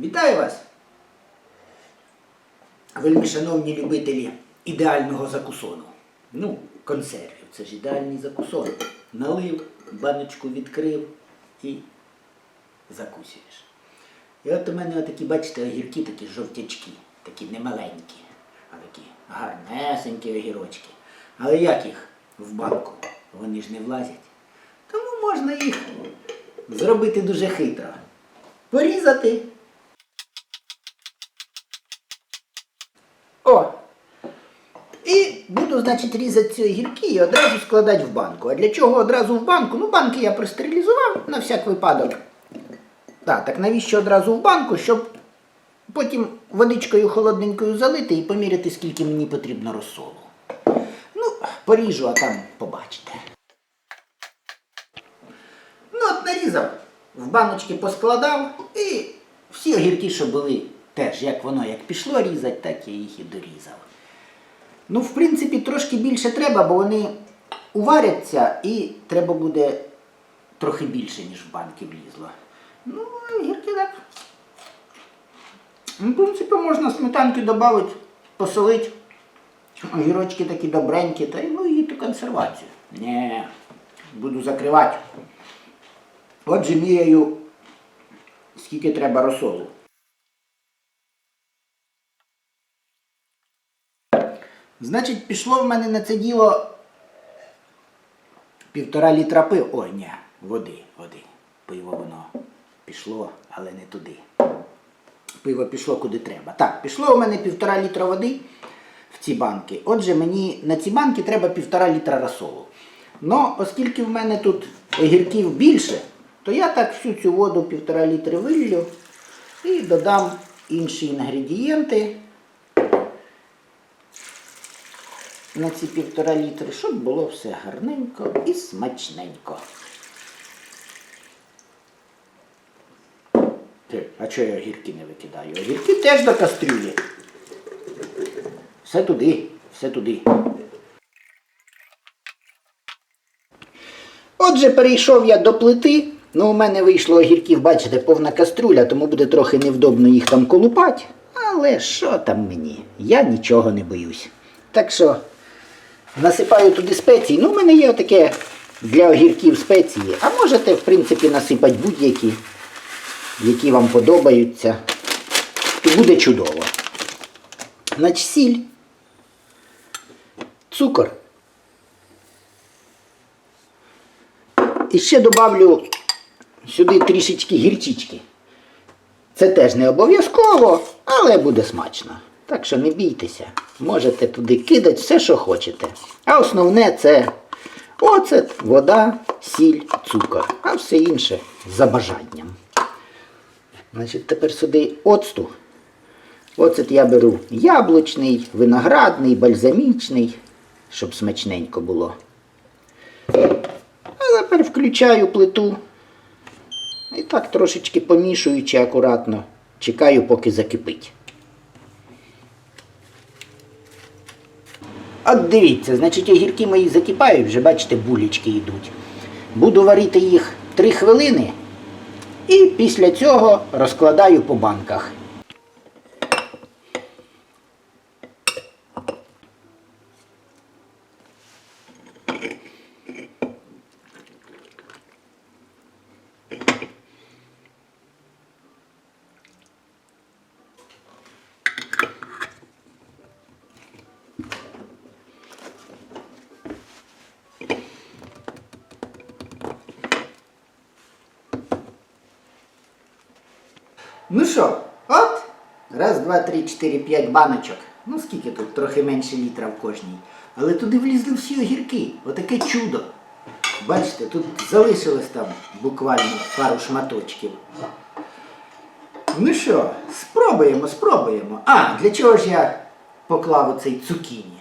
Вітаю вас! Вельми шановні любителі ідеального закусону. Ну, консервів. Це ж ідеальний закусон. Налив, баночку відкрив і закусуєш. І от у мене отакі, бачите, огірки такі жовтячки, такі немаленькі, а такі гарнесенькі огірочки. Але як їх в банку? Вони ж не влазять. Тому можна їх зробити дуже хитро. Порізати. Значить, різати ці огірки і одразу складати в банку. А для чого одразу в банку? Ну, банки я простерилізував на всяк випадок. Так, так навіщо одразу в банку, щоб потім водичкою холодненькою залити і поміряти, скільки мені потрібно розсолу. Ну, поріжу, а там побачите. Ну, от нарізав, в баночки поскладав і всі огірки, що були теж, як воно як пішло різати, так я їх і дорізав. Ну, в принципі, трошки більше треба, бо вони уваряться і треба буде трохи більше, ніж в банки влізло. Ну, огірки так. Ну, В принципі, можна сметанки додати, посолити. Огірочки такі добренькі, та ну і ту консервацію. Ні, буду закривати. Отже, міряю, скільки треба розсолу. Значить, пішло в мене на це діло півтора літра пива. Ой, ні, води, води. Пиво воно пішло, але не туди. Пиво пішло куди треба. Так, пішло у мене півтора літра води в ці банки. Отже, мені на ці банки треба півтора літра розсолу. Но оскільки в мене тут огірків більше, то я так всю цю воду півтора літри виллю і додам інші інгредієнти на ці півтора літри, щоб було все гарненько і смачненько. Ти, А чого я огірки не викидаю? Огірки теж до кастрюлі. Все туди, все туди. Отже, перейшов я до плити. Ну, у мене вийшло огірків, бачите, повна каструля, тому буде трохи невдобно їх там колупати. Але що там мені? Я нічого не боюсь. Так що насипаю туди спеції. Ну, у мене є таке для огірків спеції. А можете, в принципі, насипати будь-які, які вам подобаються. І буде чудово. Значить, сіль, цукор. І ще добавлю сюди трішечки гірчички. Це теж не обов'язково, але буде смачно. Так що не бійтеся, можете туди кидати все, що хочете. А основне це оцет, вода, сіль, цукор, а все інше за бажанням. Значить, тепер сюди оцту. Оцет я беру яблучний, виноградний, бальзамічний, щоб смачненько було. А тепер включаю плиту. І так трошечки помішуючи акуратно, чекаю, поки закипить. От дивіться, значить огірки мої закипають, вже бачите, булічки йдуть. Буду варити їх 3 хвилини і після цього розкладаю по банках. Ну що, от, раз, два, три, чотири, п'ять баночок. Ну скільки тут? Трохи менше літра в кожній. Але туди влізли всі огірки. Отаке чудо. Бачите, тут залишилось там буквально пару шматочків. Ну що, спробуємо, спробуємо. А, для чого ж я поклав оцей цукіні?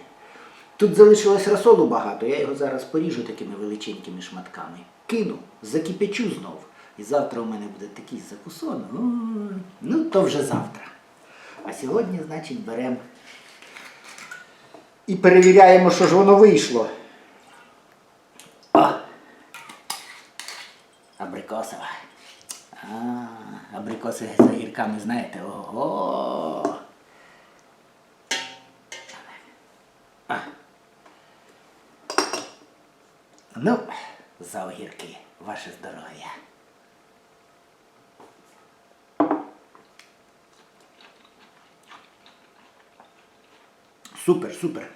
Тут залишилось розсолу багато, я його зараз поріжу такими величенькими шматками. Кину, закипячу знов. І завтра у мене буде такий закусон. Ну, то вже завтра. А сьогодні, значить, беремо і перевіряємо, що ж воно вийшло. О! Абрикосова. А, абрикоси з огірками, знаєте, ого. А. Ну, за огірки, ваше здоров'я. Супер, супер.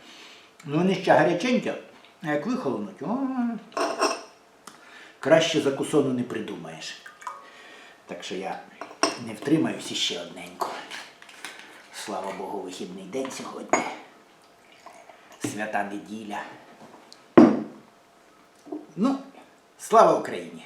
Ну вони ще гаряченькі, а як вихолонуть, о, краще закусону не придумаєш. Так що я не втримаюся ще одненько. Слава Богу, вихідний день сьогодні. Свята неділя. Ну, слава Україні!